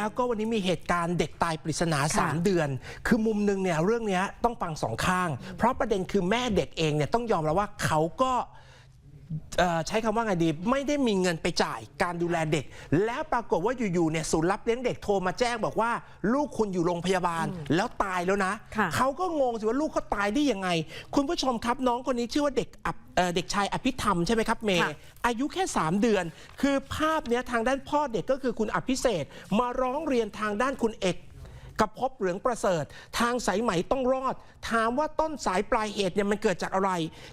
แล้วก็วันนี้มีเหตุการณ์เด็กตายปริศนาค่ะ3เดือน คือมุมหนึงเนี่ยเรื่องเนี้ยต้องฟังสองข้าง เพราะประเด็นคือแม่เด็กเองเนี่ยต้องยอมแล้วว่าเขาก็เอ่อใช้คำว่าไงดี ไม่ได้มีเงินไปจ่ายการดูแลเด็ก แล้วปรากฏว่าอยู่ๆเนี่ยศูนย์รับเลี้ยงเด็กโทรมาแจ้งบอกว่า ลูกคุณอยู่โรงพยาบาลแล้วตายแล้วนะค่ะเขาก็งงสิว่าลูกเขาตายได้ยังไง คุณผู้ชมครับน้องคนนี้ชื่อว่าเด็กอับ เอ่อเด็กชายอภิธรรมใช่ไหมครับเมย์ค่ะอายุแค่ 3 เดือน คือภาพเนี้ยทางด้านพ่อเด็กก็คือคุณอภิเศษมาร้องเรียนทางด้านคุณเอก กับพบเหลืองประเสริฐ ทางสายไหมต้องรอด ถามว่าต้นสายปลายเหตุเนี่ยมันเกิดจากอะไร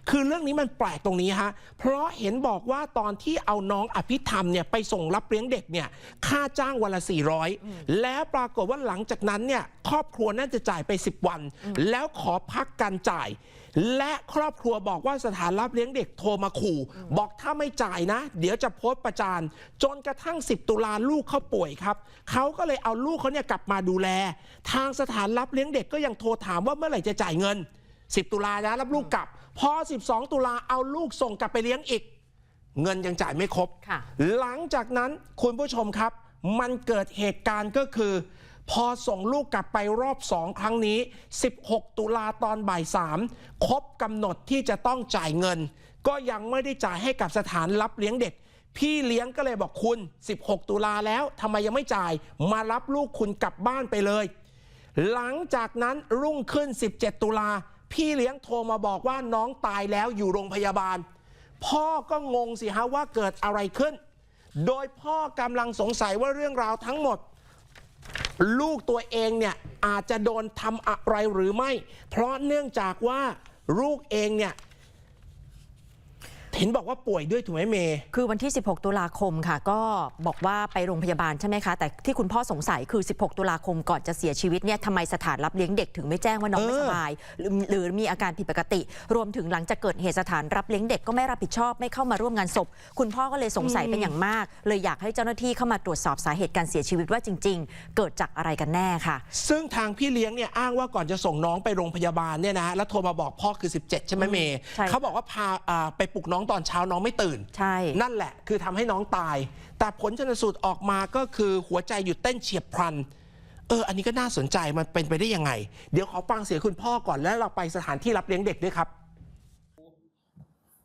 คือเรื่องนี้มันแปลกตรงนี้ฮะเพราะเห็นบอกว่าตอนที่เอาน้องอภิธรรมเนี่ยไปส่งรับเลี้ยงเด็กเนี่ยค่าจ้างวันละ 400 แล้วปรากฏว่าหลังจากนั้นเนี่ยครอบครัวน่าจะจ่ายไป 10 วัน แล้วขอพักการจ่าย และครอบครัวบอกว่าสถานรับเลี้ยงเด็กโทรมาขู่ บอกถ้าไม่จ่ายนะ เดี๋ยวจะโพสต์ประจานจนกระทั่ง 10 ตุลาลูกเขาป่วยครับเขาก็เลยเอาลูกเขาเนี่ยกลับมาดูแลทางสถานรับเลี้ยงเด็กก็ยังโทรถามว่าเมื่อไหร่จะจ่ายเงิน 10 ตุลานะรับลูกกลับ พอ 12 ตุลาเอาลูกส่งกลับไปเลี้ยงอีก เงินยังจ่ายไม่ครบค่ะหลังจากนั้นคุณผู้ชมครับ มันเกิดเหตุการณ์ก็คือ พอส่งลูกกลับไปรอบสองครั้งนี้ 16 ตุลาตอนบ่ายสามครบกำหนดที่จะต้องจ่ายเงิน ก็ยังไม่ได้จ่ายให้กับสถานรับเลี้ยงเด็ก พี่เลี้ยงก็เลยบอกคุณ 16 ตุลาแล้วทำไมยังไม่จ่าย มารับลูกคุณกลับบ้านไปเลย หลังจากนั้นรุ่งขึ้น 17 ตุลา พี่เลี้ยงโทรมาบอกว่าน้องตายแล้วอยู่โรงพยาบาล พ่อก็งงสิฮะว่าเกิดอะไรขึ้น โดยพ่อกำลังสงสัยว่าเรื่องราวทั้งหมด ลูกตัวเองเนี่ยอาจจะโดนทำอะไรหรือไม่ เพราะเนื่องจากว่าลูกเองเนี่ย เห็นบอกว่าป่วยด้วยถูกไหมเมย์ คือวันที่ 16 ตุลาคมค่ะ ก็บอกว่าไปโรงพยาบาลใช่ไหมคะ แต่ที่คุณพ่อสงสัยคือ 16 ตุลาคมก่อนจะเสียชีวิตเนี่ยทำไมสถานรับเลี้ยงเด็กถึงไม่แจ้งว่าน้องไม่เออสบายหรือหรือมีอาการผิดปกติ รวมถึงหลังจากเกิดเหตุสถานรับเลี้ยงเด็กก็ไม่รับผิดชอบไม่เข้ามาร่วมงานศพ คุณพ่อก็เลยสงสัยเป็นอย่างมาก เลยอยากให้เจ้าหน้าที่เข้ามาตรวจสอบสาเหตุการเสียชีวิตว่าจริง ๆ เกิดจากอะไรกันแน่ค่ะ ซึ่งทางพี่เลี้ยงเนี่ยอ้างว่าก่อนจะส่งน้องไปโรงพยาบาลเนี่ยนะแล้วโทรมาบอกพ่อคือ 17 ใช่ไหมเมย์ใช่ เขาบอกว่าพาอ่าไปปลุกน้องตอนเช้าน้องไม่ตื่น ใช่ นั่นแหละคือทำให้น้องตาย แต่ผลชนสูตรออกมาก็คือหัวใจหยุดเต้นเฉียบพลัน เออ อันนี้ก็น่าสนใจมันเป็นไปได้ยังไง เดี๋ยวขอฟังเสียงคุณพ่อก่อนแล้วเราไปสถานที่รับเลี้ยงเด็กด้วยครับ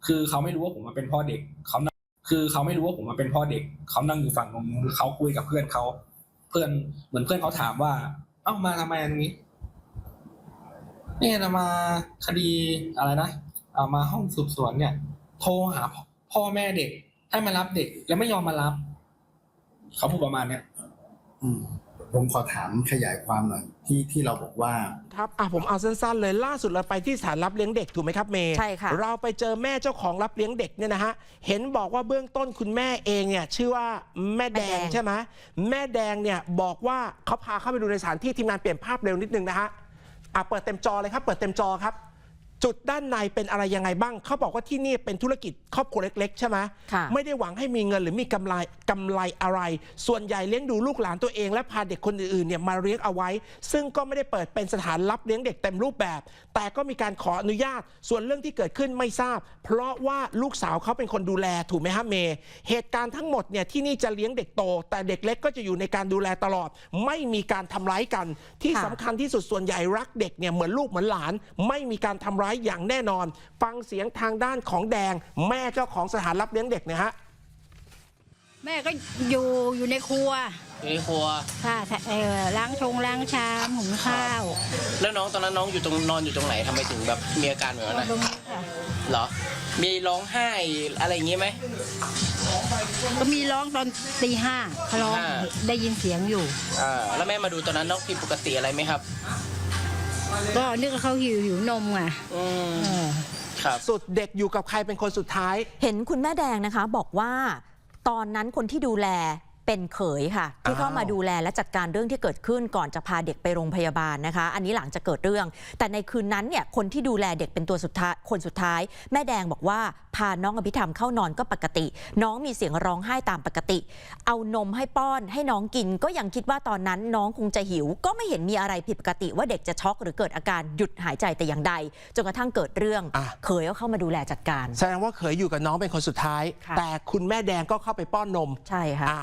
คือเขาไม่รู้ว่าผมมาเป็นพ่อเด็กเขานั่งคือเขาไม่รู้ว่าผมมาเป็นพ่อเด็กเขานั่งอยู่ฝั่งตรงนู้นเขาคุยกับเพื่อนเขาเพื่อนเหมือนเพื่อนเขาถามว่า เอ้ามาทำไมอันนี้เนี่ยนะมาคดีอะไรนะเอามาห้องสืบสวนเนี่ย โทรหาพ่อพ่อแม่เด็ก ให้มารับเด็ก แล้วไม่ยอมมารับ เขาพูดประมาณเนี้ยอืมผมขอถามขยายความหน่อยที่ที่เราบอกว่าครับอะผมเอาสั้นๆเลยล่าสุดเราไปที่สถานรับเลี้ยงเด็กถูกไหมครับเมย์ใช่ค่ะเราไปเจอแม่เจ้าของรับเลี้ยงเด็กเนี่ยนะฮะเห็นบอกว่าเบื้องต้นคุณแม่เองเนี่ยชื่อว่าแม่แดงแม่แดงใช่ไหมแม่แดงเนี่ยบอกว่าเขาพาเข้าไปดูในสถานที่ทีมงานเปลี่ยนภาพเร็วนิดนึงนะฮะอะเปิดเต็มจอเลยครับ เปิดเต็มจอครับ จุดด้านในเป็นอะไรยังไงบ้าง เขาบอกว่าที่นี่เป็นธุรกิจครอบครัวเล็ก ๆ ใช่ไหมค่ะไม่ได้หวังให้มีเงินหรือมีกำไรกำไรอะไร ส่วนใหญ่เลี้ยงดูลูกหลานตัวเอง และพาเด็กคนอื่นๆเนี่ยมาเลี้ยงเอาไว้ ซึ่งก็ไม่ได้เปิดเป็นสถานรับเลี้ยงเด็กเต็มรูปแบบ แต่ก็มีการขออนุญาต ส่วนเรื่องที่เกิดขึ้นไม่ทราบ เพราะว่าลูกสาวเขาเป็นคนดูแลถูกไหมฮะเมย์เหตุการณ์ทั้งหมดเนี่ยที่นี่จะเลี้ยงเด็กโต แต่เด็กเล็กก็จะอยู่ในการดูแลตลอด ไม่มีการทำร้ายกัน ที่ค่ะสำคัญที่สุดส่วนใหญ่รักเด็กเนี่ยเหมือนลูกเหมือนหลาน ไม่มีการทำร้ายอย่างแน่นอน ฟังเสียงทางด้านของแดง แม่เจ้าของสถานรับเลี้ยงเด็กเนี่ยฮะแม่ก็อยู่อยู่ในครัวอยู่ในครัวค่ะเออล้างชงล้างชามหุงข้าว แล้วน้องตอนนั้นน้องอยู่ตรงนอนอยู่ตรงไหนทำไมถึงแบบมีอาการแบบนั้นตรนะงนี้ค่ะเหรอ มีร้องไห้อะไรอย่างงี้ไหม ก็มีร้องตอนตีห้าเขาร้องห้า ได้ยินเสียงอยู่ อ่าแล้วแม่มาดูตอนนั้นน้องผิดปกติอะไรไหมครับ ก็นึกว่าเขาหิวหิวนมไงอืมเออ ครับ สุดเด็กอยู่กับใครเป็นคนสุดท้าย เห็นคุณแม่แดงนะคะบอกว่า ตอนนั้นคนที่ดูแล เป็นเขยค่ะ ที่เข้ามาอ้าวดูแลและจัดการเรื่องที่เกิดขึ้นก่อนจะพาเด็กไปโรงพยาบาลนะคะ อันนี้หลังจะเกิดเรื่อง แต่ในคืนนั้นเนี่ยคนที่ดูแลเด็กเป็นตัวสุดท้ายคนสุดท้าย แม่แดงบอกว่าพาน้องอภิธรรมเข้านอนก็ปกติ น้องมีเสียงร้องไห้ตามปกติ เอานมให้ป้อนให้น้องกิน ก็ยังคิดว่าตอนนั้นน้องคงจะหิว ก็ไม่เห็นมีอะไรผิดปกติ ว่าเด็กจะช็อกหรือเกิดอาการหยุดหายใจแต่อย่างใดจนกระทั่งเกิดเรื่องอะเขยก็เข้ามาดูแลจัดการ แสดงว่าเคยอยู่กับน้องเป็นคนสุดท้ายค่ะแต่คุณแม่แดงก็เข้าไปป้อนนมใช่ค่ะอะ